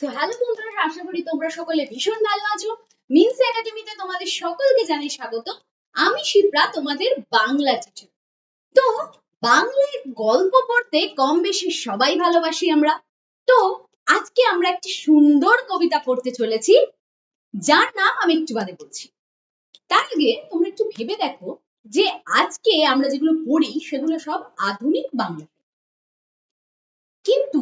So hello বন্ধুরা, আশা করি তোমরা সকলে ভীষণ ভালো আছো। মিনস একাডেমিতে তোমাদের সকলকে জানাই স্বাগত। আমি শিপ্রা, তোমাদের বাংলা টিচার তো, বাংলায় গল্প পড়তে কম বেশি সবাই ভালোবাসি আমরা। তো, আজকে আমরা একটি সুন্দর কবিতা পড়তে চলেছি, যার নাম আমি একটু বাদে বলছি। তার আগে তোমরা একটু ভেবে দেখো যে আজকে আমরা যেগুলো পড়ি, সেগুলো সব আধুনিক বাংলা। কিন্তু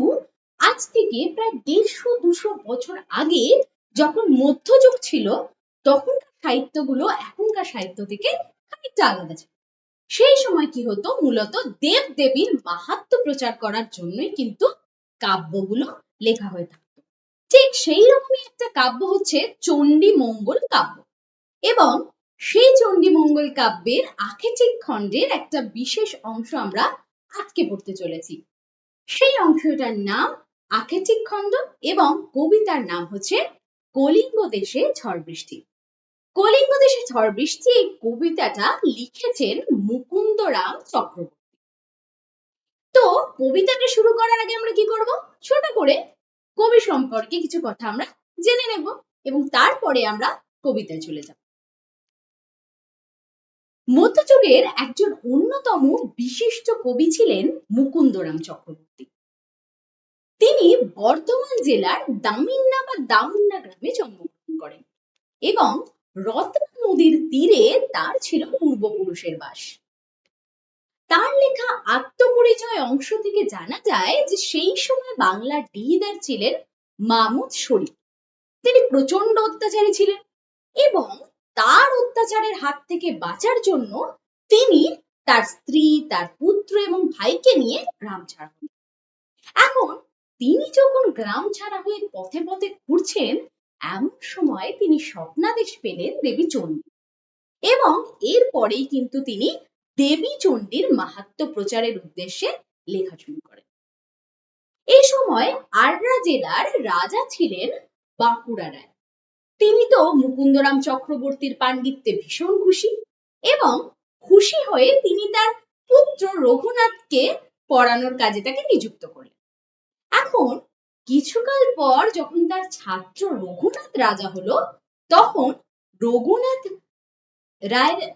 আজ থেকে প্রায় দেড়শো, দুশো বছর আগে যখন মধ্যযুগ ছিল, তখনকার সাহিত্যগুলো এখনকার সাহিত্য থেকে খানিকটা আলাদা ছিল। সেই সময় কি হতো? মূলত দেব দেবীর মাহাত্ম্য প্রচার করার জন্যই কিন্তু কাব্যগুলো লেখা হয়ে থাকতো। ঠিক সেই রকমই একটা কাব্য হচ্ছে চণ্ডী মঙ্গল কাব্য। এবং সেই চণ্ডী মঙ্গল কাব্যের আখেচিক খণ্ডের একটা বিশেষ অংশ আমরা আজকে পড়তে চলেছি। সেই অংশটার নাম আখেচিক খণ্ড এবং কবিতার নাম হচ্ছে কলিঙ্গ দেশে ঝড় বৃষ্টি। কলিঙ্গ দেশে ঝড় বৃষ্টি এই কবিতাটা লিখেছেন মুকুন্দরাম চক্রবর্তী। তো কবিতাটা শুরু করার আগে আমরা কি করব? ছোট করে কবি সম্পর্কে কিছু কথা আমরা জেনে নেব এবং তারপরে আমরা কবিতায় চলে যাব। মধ্যযুগের একজন অন্যতম বিশিষ্ট কবি ছিলেন মুকুন্দরাম চক্রবর্তী। তিনি বর্ধমান জেলার দামিন্না বা দামুন্না গ্রামে জন্মগ্রহণ করেন এবং রত্না নদীর তীরে তার ছিল পূর্বপুরুষের বাস। তার লেখা আত্মপরিচয় অংশ থেকে জানা যায় যে সেই সময় বাংলার ডিহিদার ছিলেন মাহমুদ শরীফ। তিনি প্রচণ্ড অত্যাচারী ছিলেন এবং তার অত্যাচারের হাত থেকে বাঁচার জন্য তিনি তার স্ত্রী, তার পুত্র এবং ভাইকে নিয়ে গ্রাম ছাড়া হন এখন তিনি যখন গ্রাম ছাড়া হয়ে পথে পথে ঘুরছেন, এমন সময় তিনি স্বপ্নাদেশ পেলেন দেবী চণ্ডী। এবং এরপরেই কিন্তু তিনি দেবী চণ্ডীর মাহাত্ম প্রচারের উদ্দেশ্যে লেখা শুরু করেন। এই সময় আররা জেলার রাজা ছিলেন বাঁকুড়া রায়। তিনি তো মুকুন্দরাম চক্রবর্তীর পাণ্ডিত্যে ভীষণ খুশি এবং খুশি হয়ে তিনি তার পুত্র রঘুনাথকে পড়ানোর কাজে তাকে নিযুক্ত করলেন। এখন কিছুকাল পর যখন তার ছাত্র রঘুনাথ রাজা হলো, তখন রঘুনাথ রায়ের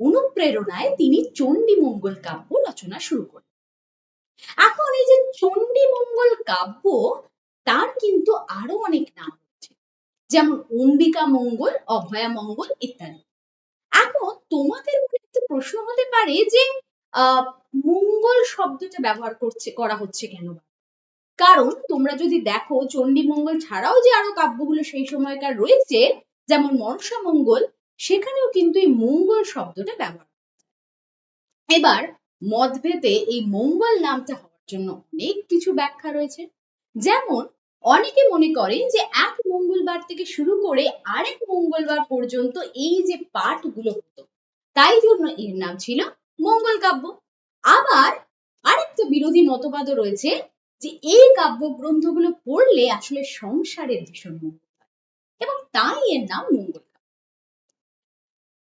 অনুপ্রেরণায় তিনি চণ্ডী মঙ্গল কাব্য রচনা শুরু করেন। এখন এই যে চণ্ডী মঙ্গল কাব্য, তার কিন্তু আরও অনেক নাম হচ্ছে যেমন অম্বিকা মঙ্গল, অভয়া মঙ্গল ইত্যাদি। এখন তোমাদের একটা প্রশ্ন হতে পারে যে, আহ, মঙ্গল শব্দটা ব্যবহার করছে, করা হচ্ছে কেন কারণ তোমরা যদি দেখো চণ্ডী মঙ্গল ছাড়াও যে আরও কাব্যগুলো সেই সময়কার রয়েছে, যেমন মনসা মঙ্গল, সেখানেও কিন্তু এই মঙ্গল শব্দটা ব্যবহার এবার মতভেদে এই মঙ্গল নামটা হওয়ার জন্য অনেক কিছু ব্যাখ্যা রয়েছে। যেমন, অনেকে মনে করেন যে এক মঙ্গলবার থেকে শুরু করে আরেক মঙ্গলবার পর্যন্ত এই যে পাঠগুলো হতো, তাই জন্য এর নাম ছিল মঙ্গল কাব্য। আবার আরেকটা বিরোধী মতবাদও রয়েছে যে এই কাব্যগ্রন্থগুলো পড়লে আসলে সংসারের ভীষণ মঙ্গল এবং তাই এর নাম মঙ্গল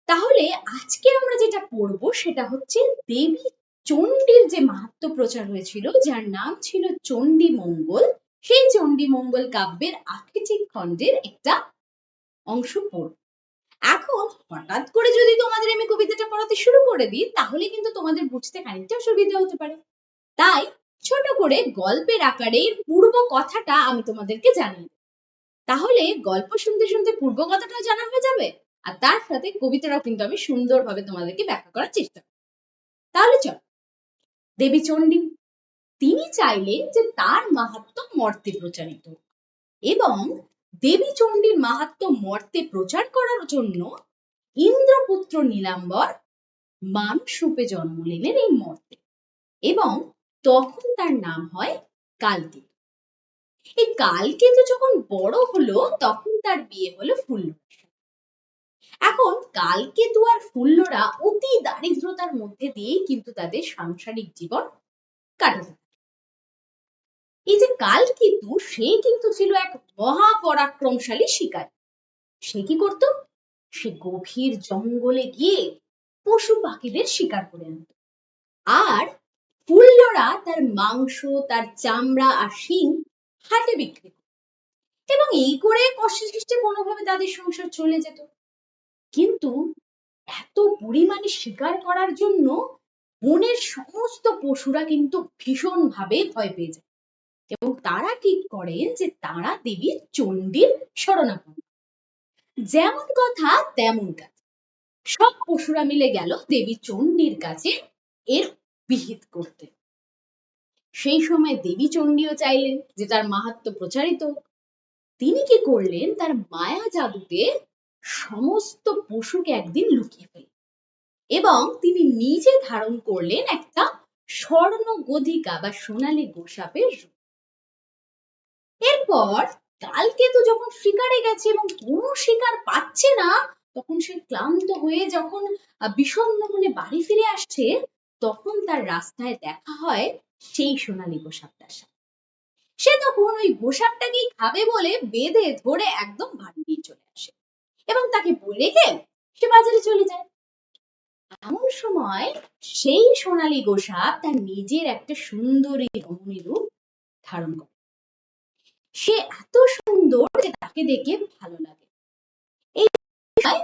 তাহলে আজকে আমরা যেটা পড়ব সেটা হচ্ছে দেবী চণ্ডীর যে মাহাত্ম প্রচার হয়েছিল, যার নাম ছিল চণ্ডী মঙ্গল। সেই চণ্ডী মঙ্গল কাব্যের আখেচিক খণ্ডের একটা অংশ পড়ব। এখন হঠাৎ করে যদি তোমাদের আমি কবিতাটা পড়াতে শুরু করে দিই, তাহলে কিন্তু তোমাদের বুঝতে খানিকটা অসুবিধা হতে পারে। তাই ছোট করে গল্পের আকারে পূর্ব কথাটা আমি তোমাদেরকে জানিয়ে তাহলে গল্প শুনতে শুনতে পূর্ব কথাটাও জানা হয়ে যাবে, আর তার সাথে কবিতাটাও কিন্তু আমি সুন্দরভাবে তোমাদেরকে ব্যাখ্যা করার চেষ্টা করব। তাহলে চল, দেবী চণ্ডী, তিনি চাইলেন যে তার মাহাত্ম মর্তে প্রচারিত এবং দেবী চণ্ডীর মাহাত্ম মর্তে প্রচার করার জন্য ইন্দ্রপুত্র নীলাম্বর মানুষ রূপে জন্ম নিলেন এই মর্তে, এবং তখন তার নাম হয় কালকেতু। এই কালকেতু যখন বড় হলো, তখন তার বিয়ে হলো ফুল্লরার এখন কালকেতু আর ফুল্লরা অতি দারিদ্রতার মধ্যে দিয়েই কিন্তু তাদের সাংসারিক জীবন কাটাতে এই যে কালকেতু, সে কিন্তু ছিল এক মহাপরাক্রমশালী শিকারী। সে কি করত? সে গভীর জঙ্গলে গিয়ে পশু পাখিদের শিকার করে আনত। আর ফুল্লরা তার মাংস, তার চামড়া আর শিং হাটে বিক্রি এবং এই করে কষ্টে সৃষ্টে কোনোভাবে তাদের সংসার চলে যেত। কিন্তু এত পরিমাণে শিকার করার জন্য বনের সমস্ত পশুরা কিন্তু ভীষণভাবে ভয় পেয়ে যায়। এবং তারা ঠিক করেন যে তারা দেবী চণ্ডীর শরণাপন্ন। যেমন কথা, তেমন কাজ। সব পশুরা মিলে গেল দেবী চণ্ডীর কাছে এর বিহিত করতে সেই সময় দেবী চণ্ডীও চাইলেন যে তার মাহাত্ম প্রচারিত তিনি কি করলেন? তার মায়া জাদুতে সমস্ত পশুকে একদিন লুকিয়ে ফেললেন এবং তিনি নিজে ধারণ করলেন একটা স্বর্ণ গধিকা বা সোনালী গোসাপের রূপ। এরপর কালকে তো যখন শিকারে গেছে এবং কোনো শিকার পাচ্ছে না, তখন সে ক্লান্ত হয়ে যখন বিষণ্ণ মনে বাড়ি ফিরে আসছে তখন তার রাস্তায় দেখা হয় সেই সোনালী গোসাপটার সাথে। সে তখন ওই গোসাপটাকেই খাবে বলে বেঁধে ধরে একদম বাড়ি নিয়ে চলে আসে এবং তাকে বলে রেখে সে বাজারে চলে যায়। এমন সময় সেই সোনালী গোসাপ তার নিজের একটা সুন্দরী রমণী রূপ ধারণ করে। সে এত সুন্দর যে তাকে দেখে ভালো লাগে। এই সময়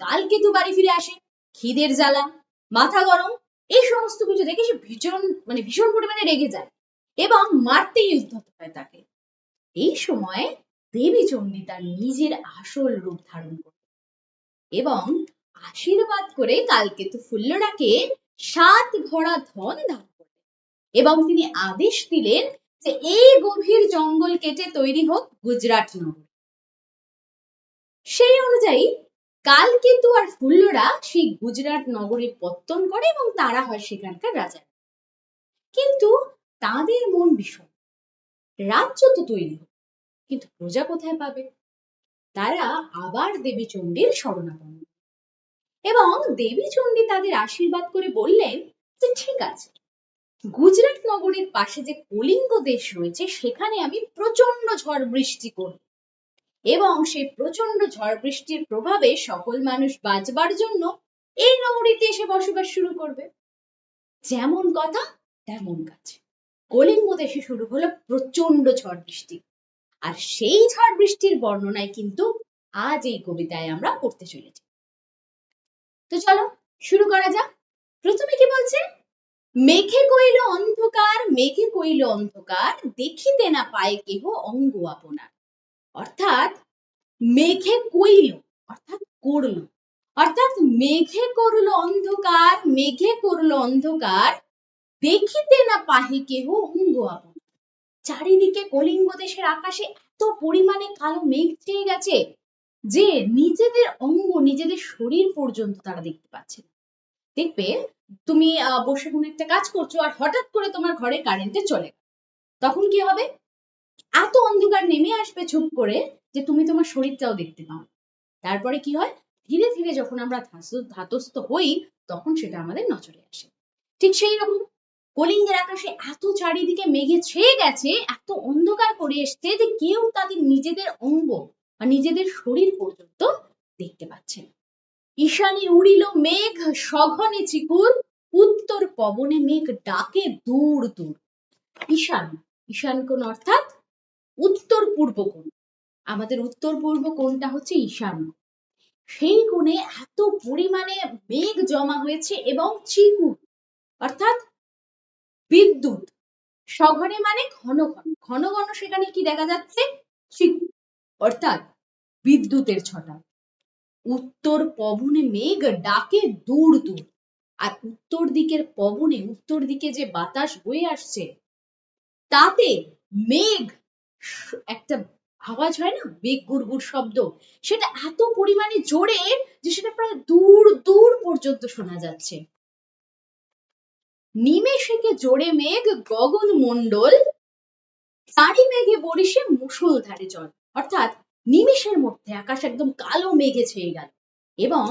কালকেতু বাড়ি ফিরে আসে, খিদের জ্বালা, মাথা গরম এই সমস্ত কিছু দেখে সে ভীষণ মানে ভীষণ পরিমাণে রেগে যায় এবং মারতেই উদ্ধত হয় তাকে। এই সময় দেবী চণ্ডী তার নিজের আসল রূপ ধারণ করে এবং আশীর্বাদ করে কালকেতু ফুল্লরাকে সাত ভরা ধন দান করলেন এবং তিনি আদেশ দিলেন যে এই গভীর জঙ্গল কেটে তৈরি হোক গুজরাট নগর। সেই অনুযায়ী কালকেতু আর ফুল্লরা সেই গুজরাট নগরে পত্তন করে এবং তারা হয় সেখানকার রাজা। কিন্তু তাদের মন ভীষণ রাজ্য তো তৈরি কিন্তু প্রজা কোথায় পাবে? তারা আবার দেবী চণ্ডীর শরণাপন্ন। এবং দেবী চণ্ডী তাদের আশীর্বাদ করে বললেন যে, ঠিক আছে, গুজরাট নগরের পাশে যে কলিঙ্গ দেশ রয়েছে, সেখানে আমি প্রচণ্ড ঝড় বৃষ্টি করব। এবং সেই প্রচণ্ড ঝড় বৃষ্টির প্রভাবে সকল মানুষ বাঁচবার জন্য এই নগরীতে এসে বসবাস শুরু করবে। যেমন কথা, তেমন কাজ। কলিঙ্গ দেশে শুরু হলো প্রচণ্ড ঝড় বৃষ্টি। আর সেই ঝড় বৃষ্টির বর্ণনায় কিন্তু আজ এই কবিতায় আমরা পড়তে চলেছি। তো চলো, শুরু করা যাক। প্রথমে কি বলছে? মেঘে কইল অন্ধকার, মেঘে কইল অন্ধকার, দেখিতে না পায় কেহ অঙ্গ আপনার। অর্থাৎ মেঘে কইল, অর্থাৎ করল। অর্থাৎ মেঘে করল অন্ধকার, মেঘে করল অন্ধকার, দেখিতে না পাহে কেহ অঙ্গ আপনার চারিদিকে কলিঙ্গ দেশের আকাশে এত পরিমাণে কালো মেঘ ছেয়ে গেছে যে নিজেদের অঙ্গ, নিজেদের শরীর পর্যন্ত তারা দেখতে পাচ্ছে দেখবে, তুমি বসে কোনো একটা কাজ করছ আর হঠাৎ করে তোমার ঘরে কারেন্টে চলে তখন কি হবে? এত অন্ধকার নেমে আসবে চুপ করে যে তুমি তোমার শরীরটাও দেখতে পাও। তারপরে কি হয়? ধীরে ধীরে যখন আমরা ধাতস্থ হই, তখন সেটা আমাদের নজরে আসে। ঠিক সেই রকম কলিঙ্গের আকাশে এত চারিদিকে মেঘে ছেয়ে গেছে, এত অন্ধকার করে এসছে যে কেউ তাদের নিজেদের অঙ্গ বা নিজেদের শরীর পর্যন্ত দেখতে পাচ্ছে ঈশানী উড়িল মেঘ, সঘনে চিকুর, উত্তর পবনে মেঘ ডাকে দূর দূর। ঈশান ঈশান কোন অর্থাৎ উত্তর পূর্ব কোণ। আমাদের উত্তর পূর্ব কোণটা হচ্ছে ঈশান সেই কোণে এত পরিমাণে মেঘ জমা হয়েছে এবং চিকুর অর্থাৎ বিদ্যুৎ। সঘনে মানে ঘন ঘন। ঘন ঘন সেখানে কি দেখা যাচ্ছে? চিকুর অর্থাৎ বিদ্যুতের ছটা। উত্তর পবনে মেঘ ডাকে দূর দূর। আর উত্তর দিকের পবনে, উত্তর দিকে যে বাতাস বয়ে আসছে, তাতে মেঘ একটা আওয়াজ হয় না? বেগ গুড়গুড় শব্দ। সেটা এত পরিমাণে জোরে যে সেটা প্রায় দূর দূর পর্যন্ত শোনা যাচ্ছে। নিমেষেকে জোরে মেঘ, গগন মণ্ডল চারি মেঘে বরিশে মুষলধারে জল অর্থাৎ নিমেষের মধ্যে আকাশ একদম কালো মেঘে ছেয়ে গেল এবং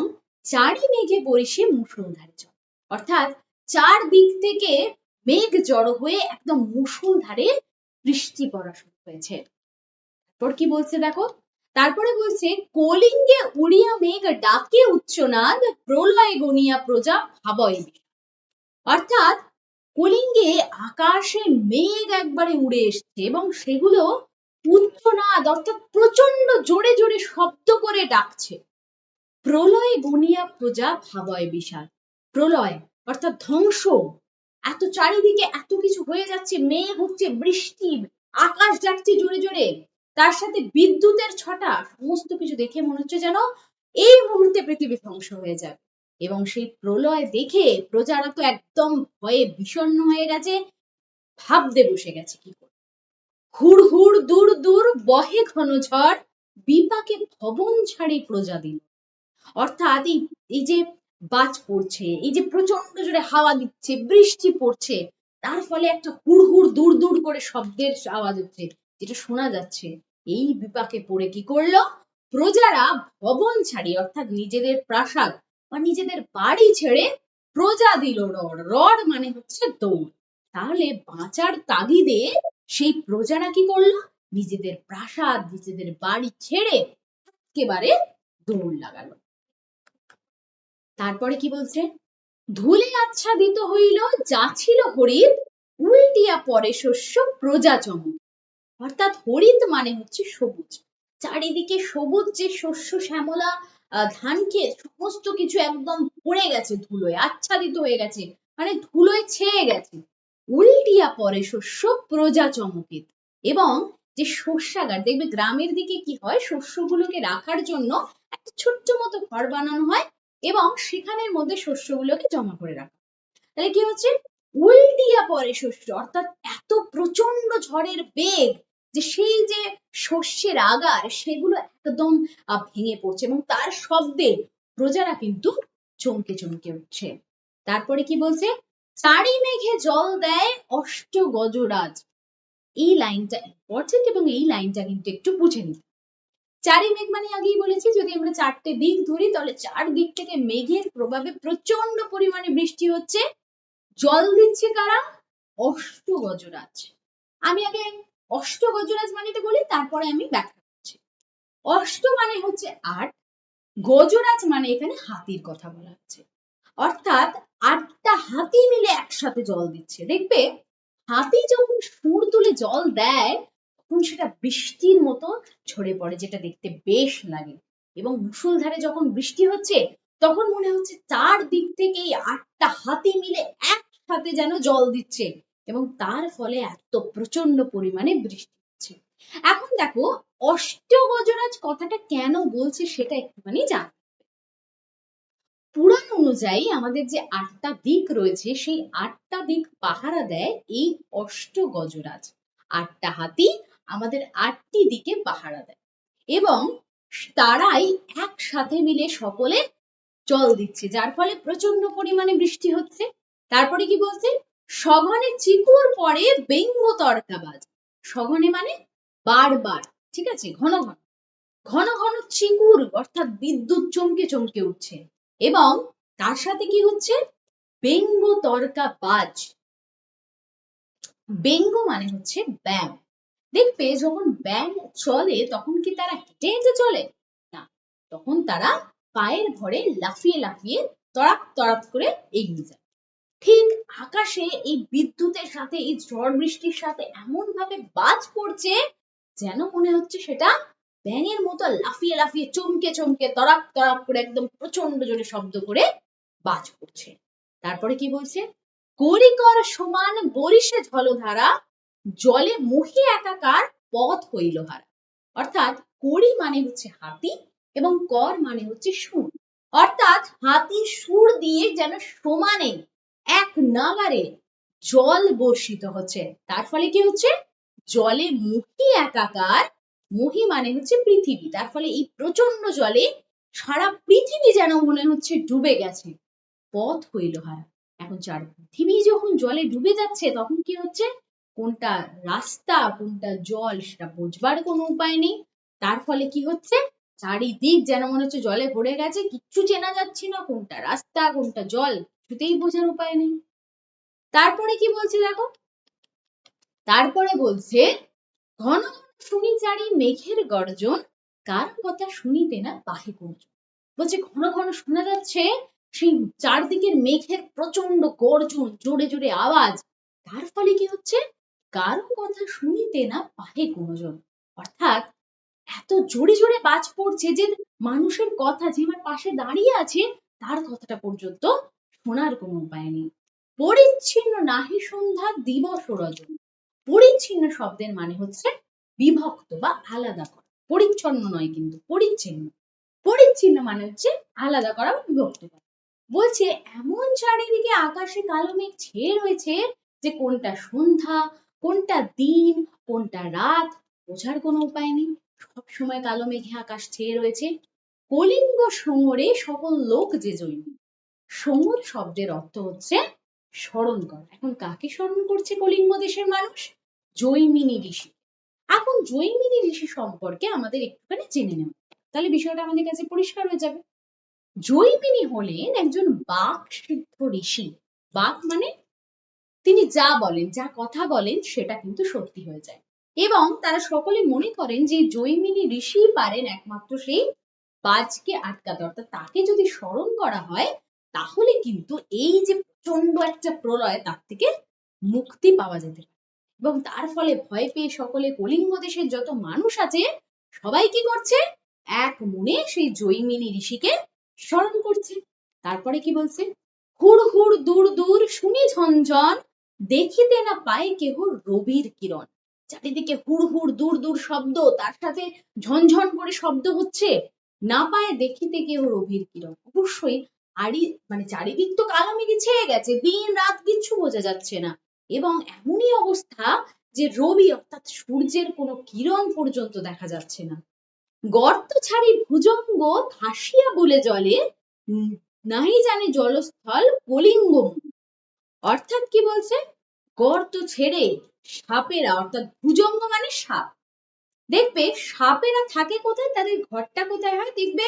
চারি মেঘে বরিশে মুষলধারে জল অর্থাৎ চার দিক থেকে মেঘ জড়ো হয়ে একদম মুষলধারে বৃষ্টি পড়া শুরু হয়েছে। তারপর কি বলছে দেখো? তারপরে বলছে, কলিঙ্গে উড়িয়া মেঘ ডাকে উচ্চনাদ প্রলয় গনিয়া প্রজা ভাবয়। অর্থাৎ কলিঙ্গে আকাশে মেঘ একবারে উড়ে এসছে এবং সেগুলো উচ্চনাদ অর্থাৎ প্রচণ্ড জোরে জোরে শব্দ করে ডাকছে। প্রলয় গুনিয়া প্রজা ভাবয় বিশাল। প্রলয়, অর্থাৎ ধ্বংস। এত চারিদিকে এত কিছু হয়ে যাচ্ছে, মেঘ হচ্ছে, বৃষ্টি, আকাশ ডাকছে জোরে জোরে। তার সাথে বিদ্যুতের ছটা, সমস্ত কিছু দেখে মনে হচ্ছে যেন এই মুহূর্তে পৃথিবী ধ্বংস হয়ে যাবে। এবং সেই প্রলয় দেখে প্রজারা তো একদম ভয়ে বিষণ্ণ হয়ে গেছে, ভাবতে বসে গেছে কি করে হুড় হুড়, দূর দূর, বহে ঘন ঝড়, বিপাকে ভবন ছাড়ি প্রজা দিল অর্থাৎ এই যে বাজ পড়ছে, এই যে প্রচণ্ড জোরে হাওয়া দিচ্ছে, বৃষ্টি পড়ছে, তার ফলে একটা হুড় হুড় দূর দূর করে শব্দের আওয়াজ হচ্ছে, যেটা শোনা যাচ্ছে। এই বিপাকে পড়ে কি করল? প্রজারা ভবন ছাড়ি, অর্থাৎ নিজেদের প্রাসাদ বা নিজেদের বাড়ি ছেড়ে প্রজা দিল রড। রড মানে হচ্ছে দৌড়। তাহলে বাঁচার তাগিদে সেই প্রজারা কি করল? নিজেদের প্রাসাদ, নিজেদের বাড়ি ছেড়ে একেবারে দৌড় লাগালো। তারপরে কি বলছে? ধুলে আচ্ছাদিত হইল, যা ছিল হরিত, উল্টিয়া পরে শস্য প্রজা চমক অর্থাৎ হরিত মানে হচ্ছে সবুজ। চারিদিকে সবুজ যে শস্য, শ্যামলা ধান ক্ষেত সমস্ত কিছু একদম পড়ে গেছে, ধুলোয় আচ্ছাদিত হয়ে গেছে মানে ধুলোয় ছেয়ে গেছে। উল্টিয়া পরে শস্য প্রজা চমকিত এবং যে শস্যাগার, দেখবে গ্রামের দিকে কি হয়? শস্যগুলোকে রাখার জন্য একটা ছোট্ট মতো ঘর বানানো হয় এবং সেখানের মধ্যে শস্যগুলোকে জমা করে রাখা। তাহলে কি হচ্ছে? উল্টিয়া পরে শস্য। অর্থাৎ এত প্রচণ্ড ঝড়ের বেগ যে সেই যে শস্যের আগার, সেগুলো একদম ভেঙে পড়ছে এবং তার শব্দে প্রজারা কিন্তু চমকে চমকে উঠছে। তারপরে কি বলছে? চারি মেঘে জল দেয় অষ্ট গজরাজ এই লাইনটা ইম্পর্টেন্ট এবং এই লাইনটা কিন্তু একটু বুঝে নিতে চারি মেঘ মানে আগেই বলেছি, যদি আমরা চারটে দিক ধরি, তাহলে চার দিক থেকে মেঘের প্রভাবে প্রচণ্ড পরিমাণে বৃষ্টি হচ্ছে। জল দিচ্ছে কারা? অষ্ট গজরাজ আমি আগে অষ্ট গজরাজ মানেটা বলি, তারপরে আমি ব্যাখ্যা করছি। অষ্ট মানে হচ্ছে আট, গজরাজ মানে এখানে হাতির কথা বলা হচ্ছে। অর্থাৎ আটটা হাতি মিলে একসাথে জল দিচ্ছে। দেখবে, হাতি যখন সুর তুলে জল দেয় তখন সেটা বৃষ্টির মতো ঝরে পড়ে, যেটা দেখতে বেশ লাগে। এবং মুষলধারে যখন বৃষ্টি হচ্ছে, তখন মনে হচ্ছে চার দিক থেকেই আটটা হাতি মিলে একসাথে যেন জল দিচ্ছে এবং তার ফলে এত প্রচণ্ড পরিমাণে বৃষ্টি হচ্ছে। এখন দেখো, অষ্টগজরাজ কথাটা কেন বলছে সেটা একটুখানি জান পুরাণ অনুযায়ী আমাদের যে আটটা দিক রয়েছে, সেই আটটা দিক পাহারা দেয় এই অষ্ট গজরাজ আটটা হাতি আমাদের আটটি দিকে পাহারা দেয় এবং তারাই একসাথে মিলে সকলে জল দিচ্ছে, যার ফলে প্রচণ্ড পরিমাণে বৃষ্টি হচ্ছে। তারপরে কি বলছে? সঘনে চিকুর পরে ব্যঙ্গ তর্কাবাজ। সঘনে মানে বারবার, ঠিক আছে? ঘন ঘন। ঘন ঘন চিকুর, অর্থাৎ বিদ্যুৎ চমকে চমকে উঠছে। এবং তার সাথে কি হচ্ছে? ব্যঙ্গ তর্কা বাজ ব্যঙ্গ মানে হচ্ছে ব্যাং দেখবে যখন ব্যাং চলে, তখন কি তারা হেঁটে হেঁটে চলে? না, তখন তারা পায়ের ভরে লাফিয়ে লাফিয়ে তড়াক তড়াক করে এগিয়ে যায়। ঠিক আকাশে এই বিদ্যুতের সাথে, এই ঝড় বৃষ্টির সাথে এমন ভাবে বাজ পড়ছে যেন মনে হচ্ছে সেটা ব্যাঙের মতো লাফিয়ে লাফিয়ে চমকে চমকে তড়াক তড়াক করে একদম প্রচণ্ড জোরে শব্দ করে বাজ পড়ছে। তারপরে কি বলছে? করিকর সমান বরিশে জলধারা জলে মুখে একাকার পথ হইল হারা। অর্থাৎ করি মানে হচ্ছে হাতি এবং কর মানে হচ্ছে সুর। অর্থাৎ হাতির সুর দিয়ে যেন সমানে এক নাগারে জল বর্ষিত হচ্ছে। তার ফলে কি হচ্ছে? জলে মুখি একাকার, মহি মানে হচ্ছে পৃথিবী। তার ফলে এই প্রচণ্ড জলে সারা পৃথিবী যেন মনে হচ্ছে ডুবে গেছে। পথ হইল হারা। এখন চার, পৃথিবী যখন জলে ডুবে যাচ্ছে তখন কি হচ্ছে? কোনটা রাস্তা, কোনটা জল সেটা বোঝবার কোনো উপায় নেই। তার ফলে কি হচ্ছে? চারিদিক যেন মনে হচ্ছে জলে ভরে গেছে, কিচ্ছু চেনা যাচ্ছে না কোনটা রাস্তা, কোনটা জল, কিছুতেই বোঝার উপায় নেই। তারপরে কি বলছে দেখো? তারপরে বলছে, ঘন শুনি চারি মেঘের গর্জন, কার কথা শুনিতে না বাহে কোন বলছে, ঘন ঘন শোনা যাচ্ছে সেই চারদিকের মেঘের প্রচণ্ড গর্জন, জোরে জোরে আওয়াজ। তার ফলে কি হচ্ছে? কারও কথা শুনিতে না পাহে কোনজন অর্থাৎ এত জোরে জোরে বাজ পড়ছে যে মানুষের কথা যে আমার পাশে দাঁড়িয়ে আছে, তার কথাটা পর্যন্ত শোনার কোনো উপায় নেই। পরিচ্ছিন্ন নাহি সন্ধ্যা দিবস রজন। পরিচ্ছিন্ন শব্দের মানে হচ্ছে বিভক্ত বা আলাদা করা। পরিচ্ছন্ন নয় কিন্তু পরিচ্ছিন্ন। পরিচ্ছিন্ন মানে হচ্ছে আলাদা করা বা বিভক্ত করা। বলছে, এমন চারিদিকে আকাশে কালো মেঘ ছেয়ে রয়েছে যে কোনটা সন্ধ্যা কোনটা দিন, কোনটা রাত, বোঝার কোনো উপায় নেই। সব সময় কালো মেঘে আকাশ ছেয়ে রয়েছে। কলিঙ্গ সমরে সকল লোক যে জৈন। সমর শব্দের অর্থ হচ্ছে স্মরণ করা এখন কাকে স্মরণ করছে কলিঙ্গ দেশের মানুষ? জৈমিনী ঋষি। এখন জৈমিনী ঋষি সম্পর্কে আমাদের একটুখানি জেনে নেব তাহলে বিষয়টা আমাদের কাছে পরিষ্কার হয়ে যাবে। জৈমিনী হলেন একজন বাক সিদ্ধ ঋষি। বাক মানে তিনি যা বলেন, যা কথা বলেন, সেটা কিন্তু সত্যি হয়ে যায়। এবং তারা সকলে মনে করেন যে জৈমিনী ঋষি পারেন একমাত্র সেই বাজকে আটকাতে। অর্থাৎ তাকে যদি স্মরণ করা হয়, তাহলে কিন্তু এই যে প্রচণ্ড একটা প্রলয়, তার থেকে মুক্তি পাওয়া যেতে পারে। এবং তার ফলে ভয় পেয়ে সকলে কলিঙ্গ দেশের যত মানুষ আছে, সবাই কি করছে? এক মনে সেই জৈমিনী ঋষিকে স্মরণ করছে। তারপরে কি বলছে? হুড় হুড় দূর দূর, শুনি ঝনঝন দেখিতে না পায় কেহ রবির কিরণ। চারিদিকে হুড় হুড় দূর দূর শব্দ, তার সাথে ঝনঝন করে শব্দ হচ্ছে। না পায় দেখিতে কেউ রবির কিরণ। অবশ্যই আড়ি মানে চারিদিক তো কালো মেঘে ছেয়ে গেছে, দিন রাত কিচ্ছু বোঝা যাচ্ছে না। এবং এমনই অবস্থা যে রবি অর্থাৎ সূর্যের কোনো কিরণ পর্যন্ত দেখা যাচ্ছে না। গর্ত ছাড়ি ভুজঙ্গ ভাসিয়া বলে জলে নাহি জানে জলস্থল কলিঙ্গ অর্থাৎ কি বলছে? গর্ত ছেড়ে সাপেরা, অর্থাৎ ভুজঙ্গ মানে সাপ। দেখবে সাপেরা থাকে কোথায়? তাদের ঘরটা কোথায় হয়? দেখবে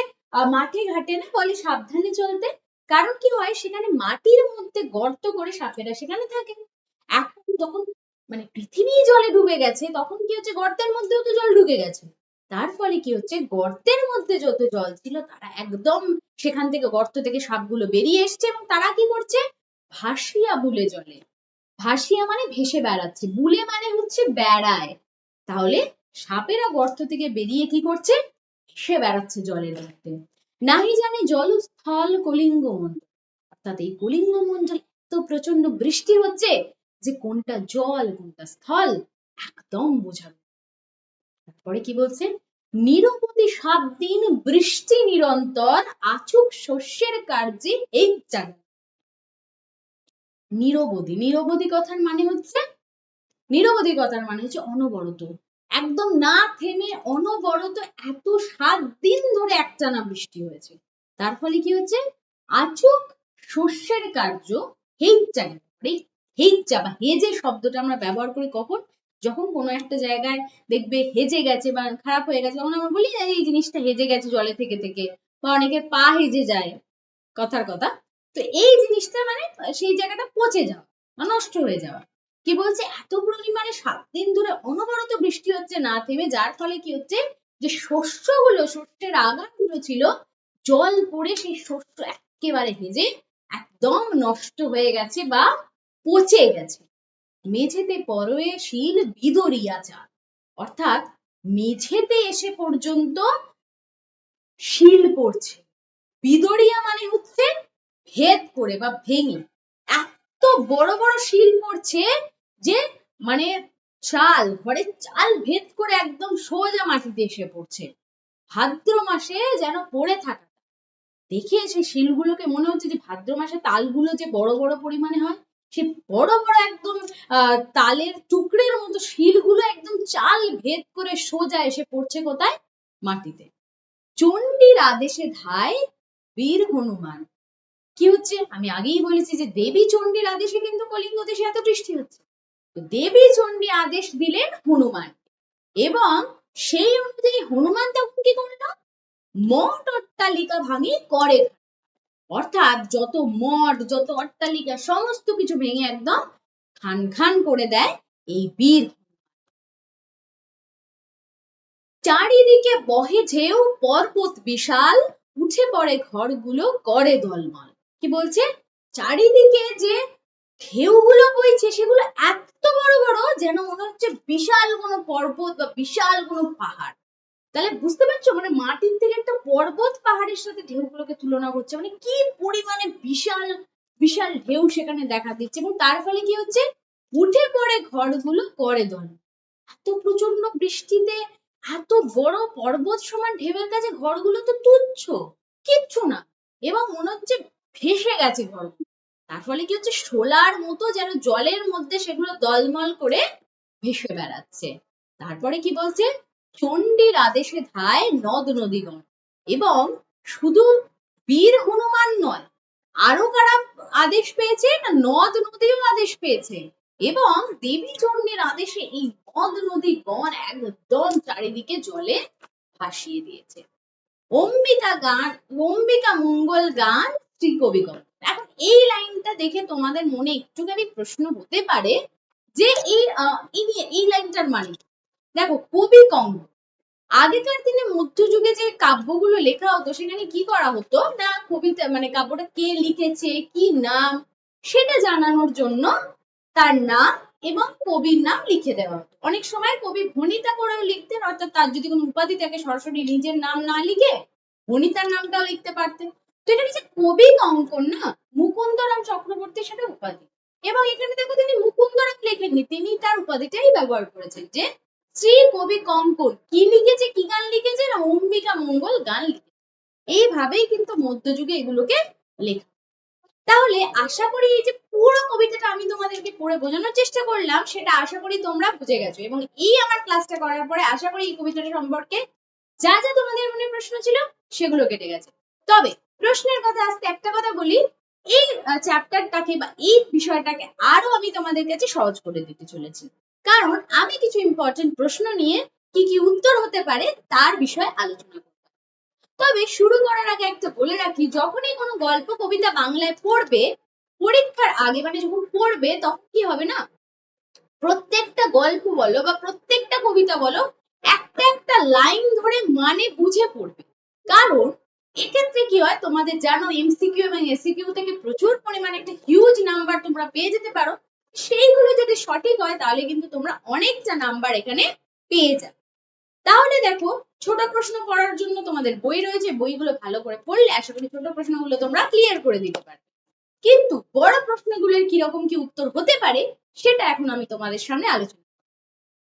মাঠে ঘাটে না? বলে সাবধানে চলতে। কারণ কি হয়? সেখানে মাটির মধ্যে গর্ত করে সাপেরা সেখানে থাকে। এখন যখন মানে পৃথিবী জলে ডুবে গেছে, তখন কি হচ্ছে? গর্তের মধ্যেও তো জল ঢুকে গেছে। তার ফলে কি হচ্ছে? গর্তের মধ্যে যত জল ছিল, তারা একদম সেখান থেকে গর্ত থেকে সাপগুলো বেরিয়ে এসছে এবং তারা কি করছে? ভাসিয়া বুলে জলে ভাসিয়া মানে ভেসে বেড়াচ্ছে। বুলে মানে হচ্ছে বেড়ায়। তাহলে সাপেরা গর্ত থেকে বেরিয়ে কি করছে? ভেসে বেড়াচ্ছে জলের মধ্যে। নাহি জানে জলস্থল কলিঙ্গ মন্ডল অর্থাৎ এই কলিঙ্গ মন্ডল এত প্রচণ্ড বৃষ্টি হচ্ছে যে কোনটা জল, কোনটা স্থল, একদম বোঝাবে তারপরে কি বলছে? নিরবধি সাত দিন বৃষ্টি নিরন্তর আচুক শস্যের কার্যে এই জায়গা নিরবধি। নিরবধি কথার মানে হচ্ছে, নিরবধি কথার মানে হচ্ছে অনবরত। একদম না থেমে অনবরত এত সাত দিন ধরে একটানা বৃষ্টি হয়েছে। তার ফলে কি হচ্ছে? আচুক শস্যের কার্য হেইচা বা হেজে শব্দটা আমরা ব্যবহার করি কখন? যখন কোনো একটা জায়গায় দেখবে হেজে গেছে বা খারাপ হয়ে গেছে, তখন আমরা বলি, এই জিনিসটা হেজে গেছে জলে থেকে থেকে। বা অনেকের পা হেজে যায়। কথার কথা। তো এই জিনিসটা মানে সেই জায়গাটা পচে যাওয়া নষ্ট হয়ে যাওয়া। কি বলছে? এত পরিমাণে সাত দিন ধরে অনবরত বৃষ্টি হচ্ছে না থেমে, যার ফলে কি হচ্ছে? যে শস্যগুলো, শস্যের আগানগুলো ছিল, জল পড়ে সেই শস্য একেবারে ভেজে একদম নষ্ট হয়ে গেছে বা পচে গেছে। মেঝেতে পরয়ে শিল বিদরিয়া চাল। অর্থাৎ মেঝেতে এসে পর্যন্ত শিল পড়ছে। বিদরিয়া মানে হচ্ছে ভেদ করে বা ভেঙে এত বড় বড় শিল পড়ছে যে মানে চাল, ঘরের চাল ভেদ করে একদম সোজা মাটিতে এসে পড়ছে। ভাদ্র মাসে যেন পড়ে থাকা দেখে সেই শিলগুলোকে মনে হচ্ছে যে ভাদ্র মাসে তালগুলো যে বড় বড় পরিমাণে হয়, সে বড় বড় একদম তালের টুকরের মতো শিলগুলো একদম চাল ভেদ করে সোজা এসে পড়ছে কোথায়? মাটিতে। চণ্ডীর আদেশে ধায় বীর হনুমান। কি হচ্ছে? আমি আগেই বলেছি যে দেবী চণ্ডীর আদেশে কিন্তু কলিঙ্গ দেশে এত বৃষ্টি হচ্ছে। দেবী চণ্ডী আদেশ দিলেন হনুমান এবং সেই অনুযায়ী হনুমান তখন কি করল? মঠ অট্টালিকা ভাঙি করে অর্থাৎ যত মঠ, যত অট্টালিকা, সমস্ত কিছু ভেঙে একদম খান খান করে দেয় এই বীর চারিদিকে বহে ঢেউ, পর্বত বিশাল, উঠে পড়ে ঘরগুলো করে দলমল। কি বলছে? চারিদিকে যে ঢেউগুলো বইছে, সেগুলো এত বড় বড় যেন মনে হচ্ছে বিশাল কোনো পর্বত বা বিশাল কোনো পাহাড়। তাহলে বুঝতে পারছ? মানে মাটির থেকে একটা পর্বত পাহাড়ের সাথে ঢেউগুলোকে তুলনা করছে। মানে কি পরিমাণে বিশাল বিশাল ঢেউ সেখানে দেখা দিচ্ছে এবং তার ফলে কি হচ্ছে? উঠে পড়ে ঘরগুলো করে দল। এত প্রচণ্ড বৃষ্টিতে, এত বড় পর্বত সমান ঢেউয়ের কাছে ঘরগুলো তো তুচ্ছ। কিচ্ছু না। এবং মনে হচ্ছে ভেসে গেছে ঘর। তার ফলে কি হচ্ছে? শোলার মতো যেন জলের মধ্যে সেগুলো দলমল করে ভেসে বেড়াচ্ছে। তারপরে কি বলছে? চণ্ডীর আদেশে ধায় নদ নদীগণ। এবং শুধু বীর হনুমান নয়, আরও কারা আদেশ পেয়েছে? না, নদ নদীও আদেশ পেয়েছে। এবং দেবী চণ্ডীর আদেশে এই নদ নদী গণ একদম চারিদিকে জলে ভাসিয়ে দিয়েছে। অম্বিকা গান, অম্বিকা মঙ্গল গান শ্রী কবিগণ এখন এই লাইনটা দেখে তোমাদের মনে একটুখানি প্রশ্ন হতে পারে যে এই এই লাইনটার মানে দেখো, কবি কঙ্গ আগেকার দিনে মধ্যযুগে যে কাব্যগুলো লেখা হতো, সেখানে কি করা হতো? না, কবিতা মানে কাব্যটা কে লিখেছে, কি নাম, সেটা জানানোর জন্য তার নাম এবং কবির নাম লিখে দেওয়া হতো। অনেক সময় কবি ভনিতা করেও লিখতেন, অর্থাৎ তার যদি কোনো উপাধি থাকে, সরাসরি নিজের নাম না লিখে ভনিতার নামটাও লিখতে পারতেন। তো এটা হচ্ছে কবি অঙ্কন না? মুকুন্দরাম চক্রবর্তী সেটা উপাধি। এবং এখানে দেখো তিনি মুকুন্দরাম লেখেননি, তিনি তার উপাধিটাই ব্যবহার করেছেন যে শ্রী কবি কঙ্কন কি লিখেছে, কি গান লিখেছে না অম্বিকা মঙ্গল গান লিখেছে? এইভাবেই কিন্তু মধ্যযুগে এগুলোকে লেখা। তাহলে আশা করি এই যে পুরো কবিতাটা আমি তোমাদেরকে পড়ে বোঝানোর চেষ্টা করলাম, সেটা আশা করি তোমরা বুঝে গেছো। এবং এই আমার ক্লাসটা করার পরে আশা করি এই কবিতাটা সম্পর্কে যা যা তোমাদের মনে প্রশ্ন ছিল সেগুলো কেটে গেছে। তবে প্রশ্নের কথা আসতে একটা কথা বলি। এই চ্যাপ্টারটাকে বা এই বিষয়টাকে আরও আমি তোমাদের কাছে সহজ করে দিতে চলেছি। কারণ আমি কিছু ইম্পর্টেন্ট প্রশ্ন নিয়ে কি কি উত্তর হতে পারে তার বিষয়ে আলোচনা করব। তবে শুরু করার আগে একটা বলে রাখি, যখনই কোনো গল্প, কবিতা বাংলায় পড়বে, পরীক্ষার আগে মানে যখন পড়বে, তখন কি হবে না? প্রত্যেকটা গল্প বলো বা প্রত্যেকটা কবিতা বলো, একটা একটা লাইন ধরে মানে বুঝে পড়বে। কারণ এক্ষেত্রে কি হয়? তোমাদের জানো এমসিকিউ এবং এসিকিউ থেকে প্রচুর পরিমাণে একটা হিউজ নাম্বার তোমরা পেয়ে যেতে পারো। সেইগুলো যদি সঠিক হয়, তাহলে কিন্তু তোমরা অনেকটা নাম্বার এখানে পেয়ে যাবে। তাহলে দেখো, ছোট প্রশ্ন করার জন্য তোমাদের বই রয়েছে, বইগুলো ভালো করে পড়লে আশা করি ছোট প্রশ্নগুলো তোমরা ক্লিয়ার করে দিতে পারবে। কিন্তু বড় প্রশ্নগুলোর কীরকম কি উত্তর হতে পারে, সেটা এখন আমি তোমাদের সামনে আলোচনা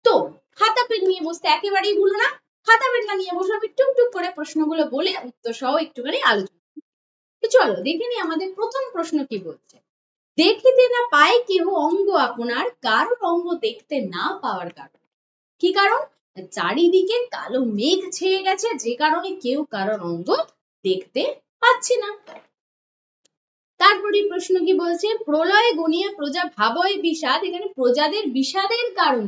তো, খাতা, পেন নিয়ে বসতে একেবারেই ভুলো না। খাতা না নিয়ে বসে আমি টুকটুক করে প্রশ্নগুলো বলে উত্তর সহ একটুখানি আলোচনা তো চলো, দেখে নি আমাদের প্রথম প্রশ্ন কি বলছে। দেখিতে না পায় কেহ অঙ্গ আপনার, কারোর অঙ্গ দেখতে না পাওয়ার কারণ। কি কারণ? চারিদিকে কালো মেঘ ছেয়ে গেছে, যে কারণে কেউ কারোর অঙ্গ দেখতে পাচ্ছে না। তারপরে প্রশ্ন কি বলছে? প্রলয় গনিয়া প্রজা ভাবয় বিষাদ, এখানে প্রজাদের বিষাদের কারণ।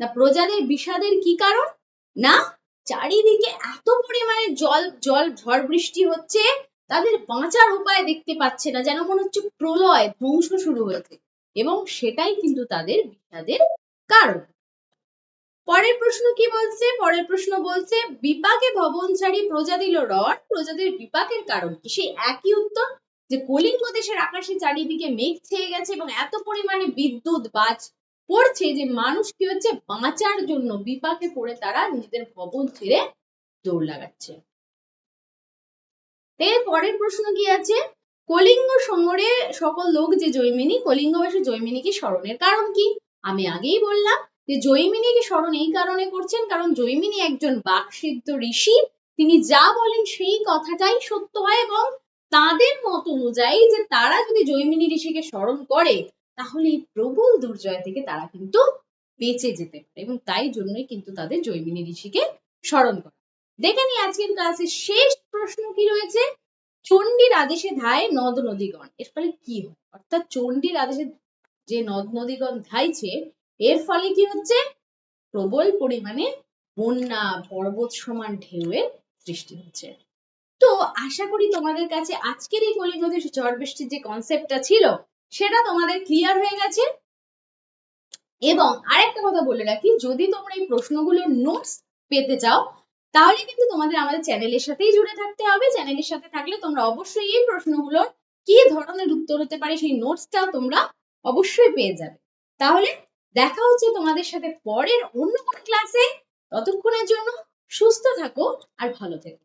না প্রজাদের বিষাদের কি কারণ? না? চারিদিকে এত পরিমাণে জল জল, ঝড় বৃষ্টি হচ্ছে, তাদের বাঁচার উপায় দেখতে পাচ্ছে না, যেন মনে হচ্ছে প্রলয়, ধ্বংস শুরু হয়েছে। এবং সেটাই কিন্তু তাদের বিষাদের কারণ। পরের প্রশ্ন কি বলছে? পরের প্রশ্ন বলছে, বিপাকে ভবনচারী প্রজা দিল রণ প্রজাদের বিপাকের কারণ কি? সেই একই উত্তর, যে কলিঙ্গ দেশের আকাশে চারিদিকে মেঘ ছেয়ে গেছে এবং এত পরিমাণে বিদ্যুৎ, বাজ পড়ছে যে মানুষ কি হচ্ছে? বাঁচার জন্য বিপাকে পড়ে তারা নিজেদের ভবন ছেড়ে দৌড় লাগাচ্ছে। পরের প্রশ্ন কি আছে? কলিঙ্গ সমরে সকল লোক যে জৈমিনী কলিঙ্গবাসী জৈমিনীকে স্মরণের কারণ কি? আমি আগেই বললাম যে জৈমিনীকে স্মরণ এই কারণে করছেন কারণ জৈমিনী একজন বাকসিদ্ধ ঋষি। তিনি যা বলেন সেই কথাটাই সত্য হয় এবং তাদের মত অনুযায়ী যে তারা যদি জৈমিনী ঋষিকে স্মরণ করে তাহলে এই প্রবল দুর্জয় থেকে তারা কিন্তু বেঁচে যেতে পারে এবং তাই জন্যই কিন্তু তাদের জৈমিনী ঋষিকে স্মরণ করে। দেখে নি আজকের ক্লাসের শেষ প্রশ্ন কি রয়েছে? চণ্ডীর আদেশে ধায় নদ নদীগণ। এর ফলে কি হয়? অর্থাৎ চণ্ডীর আদেশে যে নদ নদীগণ ধাইছে, এর ফলে কি হচ্ছে? প্রবল পরিমাণে বন্যা, পর্বত সমান ঢেউয়ের সৃষ্টি হচ্ছে। তো আশা করি তোমাদের কাছে আজকের এই কলিঙ্গদের ঝড় বৃষ্টির যে কনসেপ্টটা ছিল সেটা তোমাদের ক্লিয়ার হয়ে গেছে। এবং আরেকটা কথা বলে রাখি, যদি তোমরা এই প্রশ্নগুলোর নোটস পেতে চাও, তাহলে কিন্তু তোমাদের আমাদের চ্যানেলের সাথেই জুড়ে থাকতে হবে। চ্যানেলের সাথে থাকলে তোমরা অবশ্যই এই প্রশ্নগুলোর কি ধরনের উত্তর হতে পারে সেই নোটসটাও তোমরা অবশ্যই পেয়ে যাবে। তাহলে দেখা হচ্ছে তোমাদের সাথে পরের অন্য কোনো ক্লাসে ততক্ষণের জন্য সুস্থ থাকো আর ভালো থেকো।